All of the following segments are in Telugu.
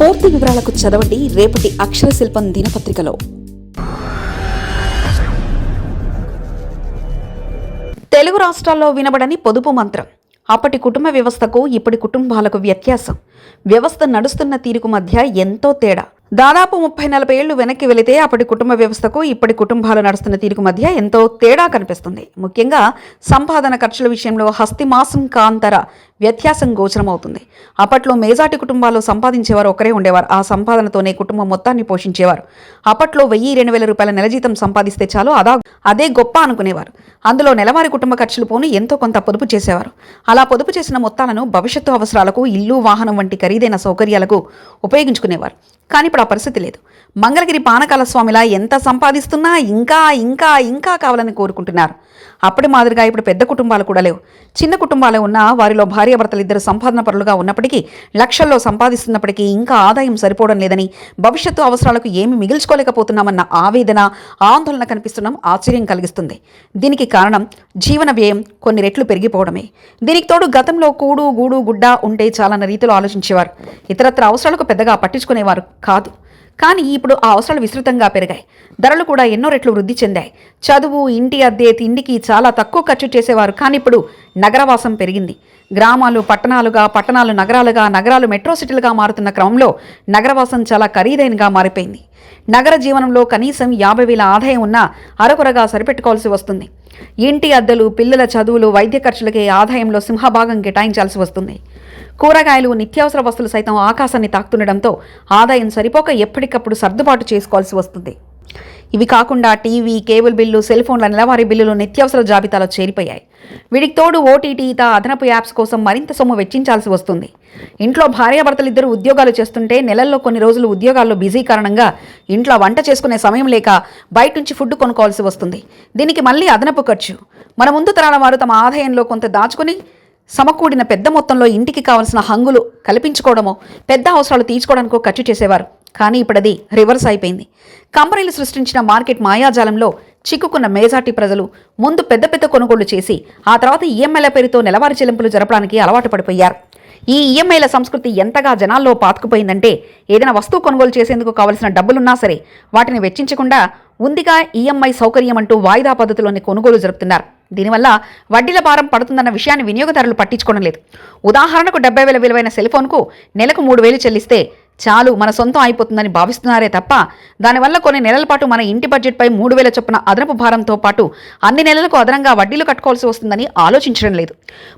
పూర్తి వివరాలకు చదవండి రేపటి అక్షర శిల్పం దినపత్రికలో. తెలుగు రాష్ట్రాల్లో వినబడని పొదుపు మంత్రం. అప్పటి కుటుంబ వ్యవస్థకు ఇప్పటి కుటుంబాలకు వ్యత్యాసం. వ్యవస్థ నడుస్తున్న తీరుకు మధ్య ఎంతో తేడా. దాదాపు ముప్పై నలభై ఏళ్ళు వెనక్కి వెళితే అప్పటి కుటుంబ వ్యవస్థకు ఇప్పటి కుటుంబాలు నడుస్తున్న తీరుకు మధ్య ఎంతో తేడా కనిపిస్తుంది. ముఖ్యంగా సంపాదన ఖర్చుల విషయంలో హస్తిమాసం కాంతర వ్యత్యాసం గోచరమవుతుంది. అప్పట్లో మేజాటి కుటుంబాలు సంపాదించేవారు ఒకరే ఉండేవారు. ఆ సంపాదనతోనే కుటుంబం మొత్తాన్ని పోషించేవారు. అప్పట్లో వెయ్యి రెండు వేల రూపాయల నెల జీతం సంపాదిస్తే చాలు అదా అదే గొప్ప అనుకునేవారు. అందులో నెలవారీ కుటుంబ ఖర్చులు పోను ఎంతో కొంత పొదుపు చేసేవారు. అలా పొదుపు చేసిన మొత్తాలను భవిష్యత్తు అవసరాలకు ఇల్లు వాహనం వంటి ఖరీదైన సౌకర్యాలకు ఉపయోగించుకునేవారు. కానీ ఇప్పుడు ఆ పరిస్థితి లేదు. మంగళగిరి పానకాల స్వామిలా ఎంత సంపాదిస్తున్నా ఇంకా ఇంకా ఇంకా కావాలని కోరుకుంటున్నారు. అప్పటి మాదిరిగా ఇప్పుడు పెద్ద కుటుంబాలు కూడా లేవు. చిన్న కుటుంబాలే ఉన్నా వారిలో భార్యాభర్తలు ఇద్దరు సంపాదన పరులుగా ఉన్నప్పటికీ లక్షల్లో సంపాదిస్తున్నప్పటికీ ఇంకా ఆదాయం సరిపోవడం లేదని భవిష్యత్తు అవసరాలకు ఏమి మిగిల్చుకోలేకపోతున్నామన్న ఆవేదన ఆందోళన కనిపిస్తున్నాం ఆశ్చర్యం కలిగిస్తుంది. దీనికి కారణం జీవన వ్యయం కొన్ని రెట్లు పెరిగిపోవడమే. దీనికి తోడు గతంలో కూడు గూడు గుడ్డ ఉంటే చాలన్న రీతిలో ఆలోచించేవారు. ఇతరత్ర అవసరాలకు పెద్దగా పట్టించుకునేవారు కాదు. కానీ ఇప్పుడు ఆ అవసరాలు విస్తృతంగా పెరిగాయి. ధరలు కూడా ఎన్నో రెట్లు వృద్ధి చెందాయి. చదువు ఇంటి అద్దె తిండికి చాలా తక్కువ ఖర్చు చేసేవారు. కానీ ఇప్పుడు నగరవాసం పెరిగింది. గ్రామాలు పట్టణాలుగా పట్టణాలు నగరాలుగా నగరాలు మెట్రో సిటీలుగా మారుతున్న క్రమంలో నగరవాసం చాలా ఖరీదైనగా మారిపోయింది. నగర జీవనంలో కనీసం యాభై వేల ఆదాయం ఉన్నా అరకొరగా సరిపెట్టుకోవాల్సి వస్తుంది. ఇంటి అద్దెలు పిల్లల చదువులు వైద్య ఖర్చులకే ఆదాయంలో సింహభాగం కేటాయించాల్సి వస్తుంది. కూరగాయలు నిత్యావసర వస్తువులు సైతం ఆకాశాన్ని తాకుతుండడంతో ఆదాయం సరిపోక ఎప్పటికప్పుడు సర్దుబాటు చేసుకోవాల్సి వస్తుంది. ఇవి కాకుండా టీవీ కేబుల్ బిల్లు సెల్ ఫోన్ల నెలవారీ బిల్లులు నిత్యావసర జాబితాలో చేరిపోయాయి. వీటికి తోడు ఓటీటీ ఇత అదనపు యాప్స్ కోసం మరింత సొమ్ము వెచ్చించాల్సి వస్తుంది. ఇంట్లో భార్యాభర్తలు ఇద్దరు ఉద్యోగాలు చేస్తుంటే నెలల్లో కొన్ని రోజులు ఉద్యోగాల్లో బిజీ కారణంగా ఇంట్లో వంట చేసుకునే సమయం లేక బయట నుంచి ఫుడ్ కొనుక్కోవాల్సి వస్తుంది. దీనికి మళ్ళీ అదనపు ఖర్చు. మన ముందు తరాల వారు తమ ఆదాయంలో కొంత దాచుకుని సమకూడిన పెద్ద మొత్తంలో ఇంటికి కావలసిన హంగులు కల్పించుకోవడమో పెద్ద అవసరాలు తీర్చుకోవడానికో ఖర్చు చేసేవారు. కానీ ఇప్పుడది రివర్స్ అయిపోయింది. కంపెనీలు సృష్టించిన మార్కెట్ మాయాజాలంలో చిక్కుకున్న మేజాటి ప్రజలు ముందు పెద్ద పెద్ద కొనుగోళ్ళు చేసి ఆ తర్వాత ఈఎంఐల పేరుతో నెలవారీ చెల్లింపులు జరపడానికి అలవాటు పడిపోయారు. ఈ ఈఎంఐల సంస్కృతి ఎంతగా జనాల్లో పాతుకుపోయిందంటే ఏదైనా వస్తువు కొనుగోలు చేసేందుకు కావలసిన డబ్బులున్నా సరే వాటిని వెచ్చించకుండా ఉందిగా ఈఎంఐ సౌకర్యం అంటూ వాయిదా పద్ధతిలోని కొనుగోలు జరుపుతున్నారు. దీనివల్ల వడ్డీల భారం పడుతుందన్న విషయాన్ని వినియోగదారులు పట్టించుకోవడం లేదు. ఉదాహరణకు డెబ్బై వేల విలువైన సెల్ఫోన్కు నెలకు మూడు వేలు చెల్లిస్తే చాలు మన సొంతం అయిపోతుందని భావిస్తున్నారే తప్ప దానివల్ల కొన్ని నెలల పాటు మన ఇంటి బడ్జెట్పై మూడు వేల చొప్పున అదనపు భారంతో పాటు అన్ని నెలలకు అదనంగా వడ్డీలు కట్టుకోవాల్సి వస్తుందని ఆలోచించడం లేదు.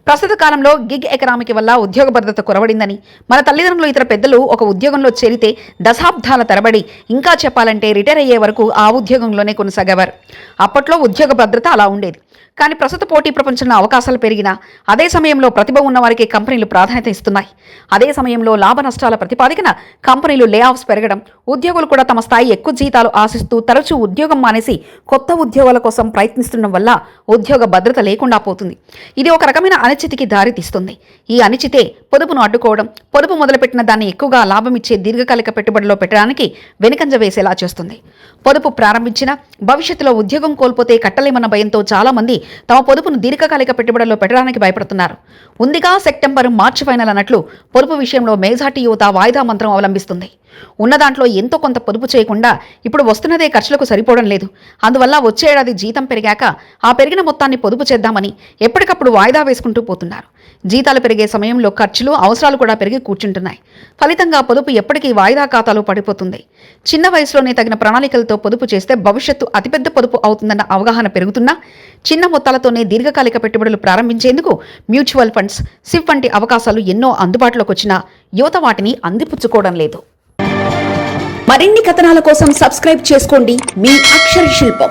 ప్రస్తుత కాలంలో గిగ్ ఎకనామిక్ వల్ల ఉద్యోగ భద్రత కొరవడిందని మన తల్లిదండ్రులు ఇతర పెద్దలు ఒక ఉద్యోగంలో చేరితే దశాబ్దాల తరబడి ఇంకా చెప్పాలంటే రిటైర్ అయ్యే వరకు ఆ ఉద్యోగంలోనే కొనసాగేవారు. అప్పట్లో ఉద్యోగ భద్రత అలా ఉండేది. కానీ ప్రస్తుత పోటీ ప్రపంచంలో అవకాశాలు పెరిగినా అదే సమయంలో ప్రతిభ ఉన్న వారికి కంపెనీలు ప్రాధాన్యత ఇస్తున్నాయి. అదే సమయంలో లాభ నష్టాల ప్రతిపాదికన కంపెనీలు లే ఆఫ్స్ పెరగడం ఉద్యోగులు కూడా తమ స్థాయి ఎక్కువ జీతాలు ఆశిస్తూ తరచూ ఉద్యోగం మానేసి కొత్త ఉద్యోగాల కోసం ప్రయత్నిస్తుండడం వల్ల ఉద్యోగ భద్రత లేకుండా పోతుంది. ఇది ఒక రకమైన అనిశ్చితికి దారితీస్తుంది. ఈ అనిశ్చితే పొదుపును అడ్డుకోవడం పొదుపు మొదలుపెట్టిన దాన్ని ఎక్కువగా లాభం ఇచ్చే దీర్ఘకాలిక పెట్టుబడిలో పెట్టడానికి వెనుకంజ వేసేలా చేస్తుంది. పొదుపు ప్రారంభించిన భవిష్యత్తులో ఉద్యోగం కోల్పోతే కట్టలేమన్న భయంతో చాలా మంది తమ పొదుపును దీర్ఘకాలిక పెట్టుబడుల్లో పెట్టడానికి భయపడుతున్నారు. ఉందిగా సెప్టెంబర్ మార్చి ఫైనల్ అన్నట్లు పొదుపు విషయంలో మేజాటి యువత వాయిదా మంత్రం అవలంబిస్తుంది. ఉన్న దాంట్లో ఎంతో కొంత పొదుపు చేయకుండా ఇప్పుడు వస్తున్నదే ఖర్చులకు సరిపోవడం లేదు. అందువల్ల వచ్చే ఏడాది జీతం పెరిగాక ఆ పెరిగిన మొత్తాన్ని పొదుపు చేద్దామని ఎప్పటికప్పుడు వాయిదా వేసుకుంటూ పోతున్నారు. జీతాలు పెరిగే సమయంలో ఖర్చులు అవసరాలు కూడా పెరిగి కూర్చుంటున్నాయి. ఫలితంగా పొదుపు ఎప్పటికీ వాయిదా ఖాతాలో పడిపోతుంది. చిన్న వయసులోనే తగిన ప్రణాళికలతో పొదుపు చేస్తే భవిష్యత్తు అతిపెద్ద పొదుపు అవుతుందన్న అవగాహన పెరుగుతున్నా చిన్న మొత్తాలతోనే దీర్ఘకాలిక పెట్టుబడులు ప్రారంభించేందుకు మ్యూచువల్ ఫండ్స్ సిఫ్ వంటి అవకాశాలు ఎన్నో అందుబాటులోకి వచ్చినా యువత వాటిని అందిపుచ్చుకోవడం లేదు. మరిన్ని కథనాల కోసం సబ్స్క్రైబ్ చేసుకోండి. మీ అక్షర శిల్పం.